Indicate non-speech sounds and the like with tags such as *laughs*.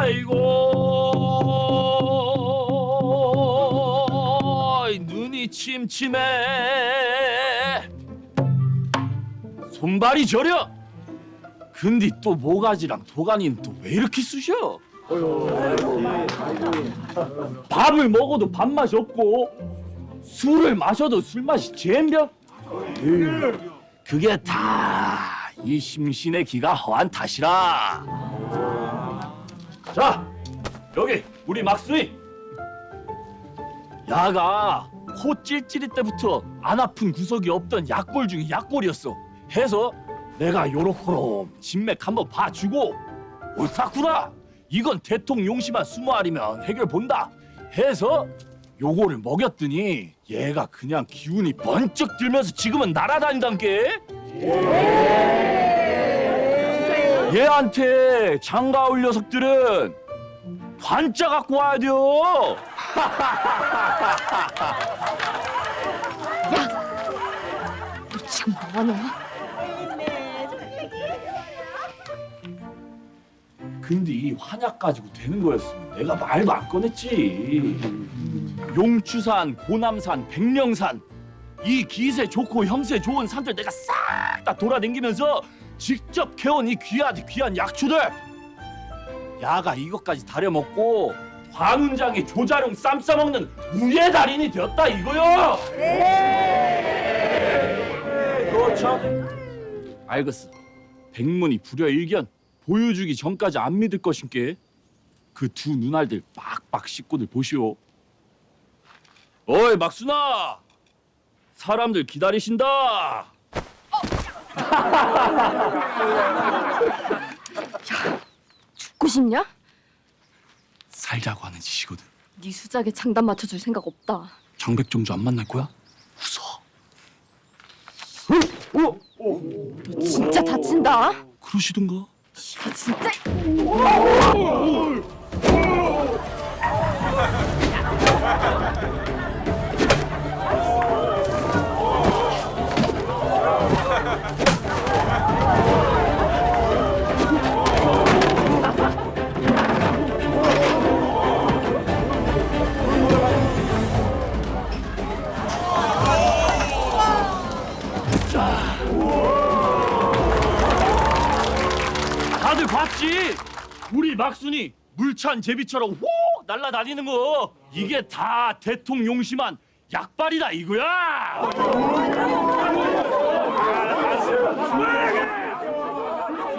아이고. 눈이 침침해. 손발이 저려. 근데 또 모가지랑 도가니는 또 왜 이렇게 쑤셔? 밥을 먹어도 밥맛이 없고 술을 마셔도 술맛이 잼병? 그게 다 이 심신의 기가 허한 탓이라 자 여기 우리 막순이. 야가 코 찔찔이 때부터 안 아픈 구석이 없던 약골 중에 약골이었어. 해서 내가 요렇게롬 진맥 한번 봐주고 옳다구나. 이건 대통 용시만 스무 알이면 해결 본다. 해서 요거를 먹였더니 얘가 그냥 기운이 번쩍 들면서 지금은 날아다닌단 게 얘한테 장가 올 녀석들은 관자 갖고 와야 돼요 *laughs* 너 지금 뭐하노? 근데 이 환약 가지고 되는 거였으면 내가 말도 안 꺼냈지. 용추산, 고남산, 백령산 이 기세 좋고 형세 좋은 산들 내가 싹 다 돌아다니면서 직접 캐온 이 귀한 귀한 약초들 야가 이것까지 다려 먹고 관운장이 조자룡 쌈 싸먹는 우의 달인이 되었다 이거요. 그렇죠. 알겠어. 백문이 불여일견 보여주기 전까지 안 믿을 것인께 그 두 눈알들 빡빡 씻고들 보시오. 어이 막순아, 사람들 기다리신다. 죽고 싶냐? 살자고 하는 짓이거든. 네 수작에 장단 맞춰줄 생각 없다. 장백정주 안 만날 거야? 웃어. 어? 어? 너 진짜 다친다. 그러시던가. 이거 진짜. 봤지? 우리 막순이 물찬 제비처럼 호 날라다니는 거 이게 다 대통용심한 약발이다 이거야.